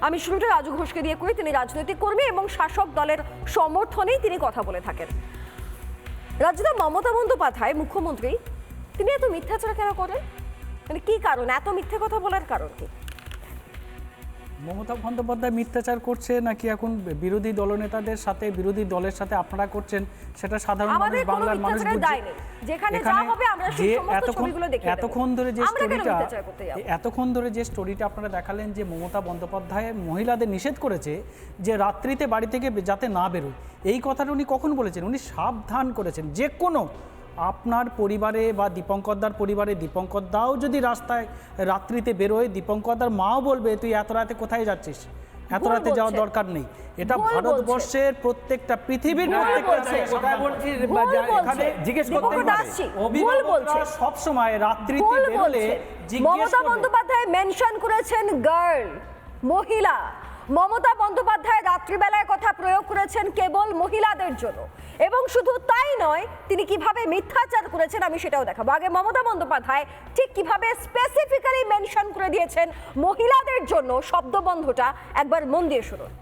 আমি শুরুটা রাজু ঘোষকে দিয়ে করি তিনি রাজনৈতিক কর্মী এবং শাসক দলের সমর্থনেই তিনি কথা বলে থাকেন। রাজ্যদা মমতা বন্দ্যোপাধ্যায়, মুখ্যমন্ত্রী, তিনি এত মিথ্যাচার কেন করেন? মানে কি কারণ? এত মিথ্যে কথা বলার কারণ কি? মমতা বন্দ্যোপাধ্যায় মিথ্যাচার করছে নাকি এখন বিরোধী দলনেতাদের সাথে বিরোধী দলের সাথে আপনারা করছেন সেটা সাধারণ মানুষ বাংলার মানুষ। যেখানে এতক্ষণ ধরে যে স্টোরিটা? এতক্ষণ ধরে যে স্টোরিটা আপনারা দেখালেন যে মমতা বন্দ্যোপাধ্যায় মহিলাদের নিষেধ করেছে যে রাত্রিতে বাড়ি থেকে যাতে না বেরোয় এই কথাটা উনি কখন বলেছেন উনি সাবধান করেছেন যে কোনো আপনার পরিবারে বা দীপঙ্করদার পরিবারে দীপঙ্করদাও যদি রাস্তায় রাত্রিতে বেরোয় দীপঙ্করদার মাও বলবে তুই এত রাতে কোথায় যাচ্ছিস? এত রাতে যাওয়ার দরকার নেই। এটা ভারতবর্ষের প্রত্যেকটা পৃথিবীর প্রত্যেকটা বলছে। জায়গায়। কোথায় সাবধান বলছি ভুল বা যা- বলছে। এখানে জিজ্ঞেস করতে অভিভাবকরা সবসময় রাত্রিতে বেরোলে মমতা বন্দ্যোপাধ্যায় মেনশন করেছেন গার্ল মহিলা। মমতা বন্দ্যোপাধ্যায় রাত্রিবেলায় কথা প্রয়োগ করেছেন কেবল মহিলাদের জন্য এবং শুধু তাই নয় তিনি কীভাবে মিথ্যাচার করেছেন আমি সেটাও দেখাবো আগে মমতা বন্দ্যোপাধ্যায় ঠিক কীভাবে স্পেসিফিক্যালি মেনশন করে দিয়েছেন মহিলাদের জন্য শব্দবন্ধটা একবার মন দিয়ে শুনুন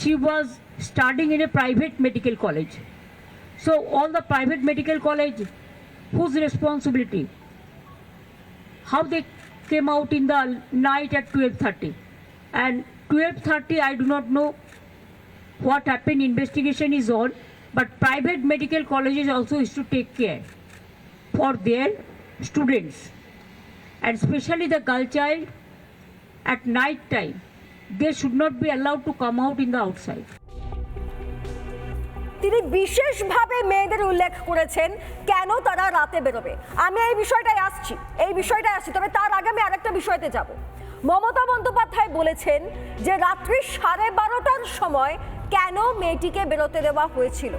she was studying in a private medical college. So all the private medical college, whose responsibility? How they came out in the night at 12:30, and 12:30 I do not know what happened. Investigation is on, but private medical colleges also is to take care for their students, and especially the girl child at night time they should not be allowed to come out in the outside বিশেষভাবে মেয়েদের উল্লেখ করেছেন কেন তারা রাতে বেরোবে। আমি এই বিষয়টায় আসছি, এই বিষয়টায় আসছি, তবে তার আগে আমি আরেকটা বিষয়তে যাব। মমতা বন্দ্যোপাধ্যায় বলেছেন যে রাত্রি সাড়ে বারোটার সময় কেন মেয়েটিকে বেরোতে দেওয়া হয়েছিল।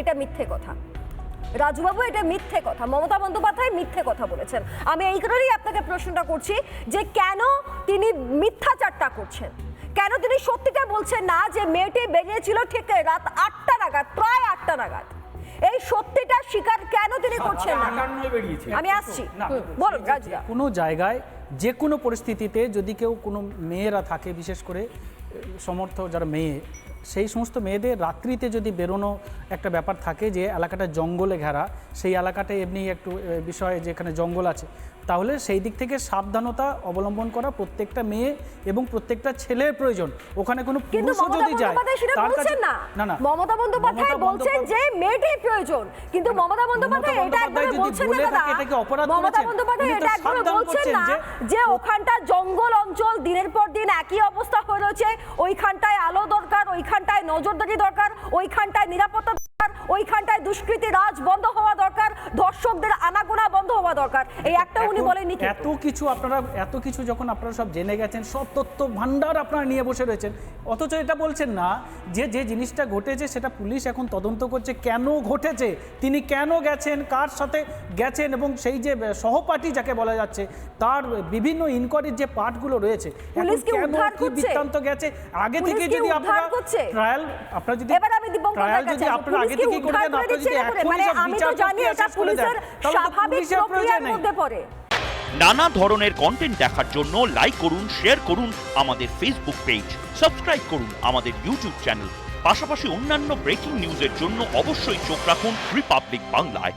এটা মিথ্যে কথা। রাজুবাবু, এটা মিথ্যে কথা। মমতা বন্দ্যোপাধ্যায় মিথ্যে কথা বলেছেন। আমি এই কারণেই আপনাকে প্রশ্নটা করছি যে কেন তিনি মিথ্যাচারটা করছেন? কেন তিনি সত্যিটা বলছেন না যে মেয়েটি বেরিয়েছিল ঠিক রাত আটটা নাগাদ নাগাদ। এই সত্যিটা স্বীকার কেন তিনি করছেন না? আমি আসছি। বলো বলুন রাজুদা। কোনো জায়গায় যে কোনো পরিস্থিতিতে যদি কেউ কোনো মেয়েরা থাকে বিশেষ করে সমর্থ যারা মেয়ে সেই সমস্ত মেয়েদের রাত্রিতে যদি বেরোনো একটা ব্যাপার থাকে যে এলাকাটা জঙ্গলে ঘেরা সেই এলাকাটা এমনি একটু বিষয়ে যেখানে জঙ্গল আছে তাহলে সেই দিক থেকে সাবধানতা অবলম্বন করা প্রত্যেকটা মেয়ে এবং প্রত্যেকটা ছেলের প্রয়োজন। ওখানে কোনো পুরুষও যদি যায় তার কাছে না। না মমতা বন্দ্যোপাধ্যায় বলছেন যে মেয়েটির প্রয়োজন। কিন্তু মমতা বন্দ্যোপাধ্যায় এটা যদি বলছেন না দাদা থাকে এটাকে অপরাধ মমতা বন্দ্যোপাধ্যায় এটা একবারে বলছেন না যে- ওখানটা জঙ্গল অঞ্চল দিনের পর একই অবস্থা হয়ে রয়েছে ওইখানটায় আলো দরকার ওইখানটায় নজরদারি দরকার ওইখানটায় নিরাপত্তা দরকার ওইখানটায় দুষ্কৃতি রাজ বন্ধ হওয়া দরকার ধর্ষকদের আনাগোনা বন্ধ হওয়া দরকার। এই একটা উনি বলেননি এত কিছু আপনারা এত কিছু যখন আপনারা সব জেনে গেছেন সব তথ্য ভান্ডার আপনারা নিয়ে বসে রয়েছেন। অথচ এটা বলছেন না যে যে জিনিসটা ঘটেছে সেটা পুলিশ এখন তদন্ত করছে। কেন ঘটেছে? তিনি কেন গেছেন? কার সাথে গেছেন এবং সেই যে সহপাঠী যাকে বলা যাচ্ছে তার বিভিন্ন ইনকোয়ারির যে পার্টগুলো রয়েছে? বৃত্তান্ত গেছে? আগে থেকে যদি আপনারা ট্রায়াল আপনারা যদি এবার আমি ট্রায়াল যদি আপনারা আগে পুলিশ কি করে দেন আপনারা যদি মানে আমি তো জানি এটা পুলিশের স্বাভাবিক প্রক্রিয়ার। মধ্যে পড়ে। নানা ধরনের কন্টেন্ট দেখার জন্য লাইক করুন শেয়ার করুন আমাদের ফেসবুক পেজ সাবস্ক্রাইব করুন আমাদের ইউটিউব চ্যানেল পাশাপাশি অন্যান্য ব্রেকিং নিউজের জন্য অবশ্যই চোখ রাখুন রিপাবলিক বাংলায়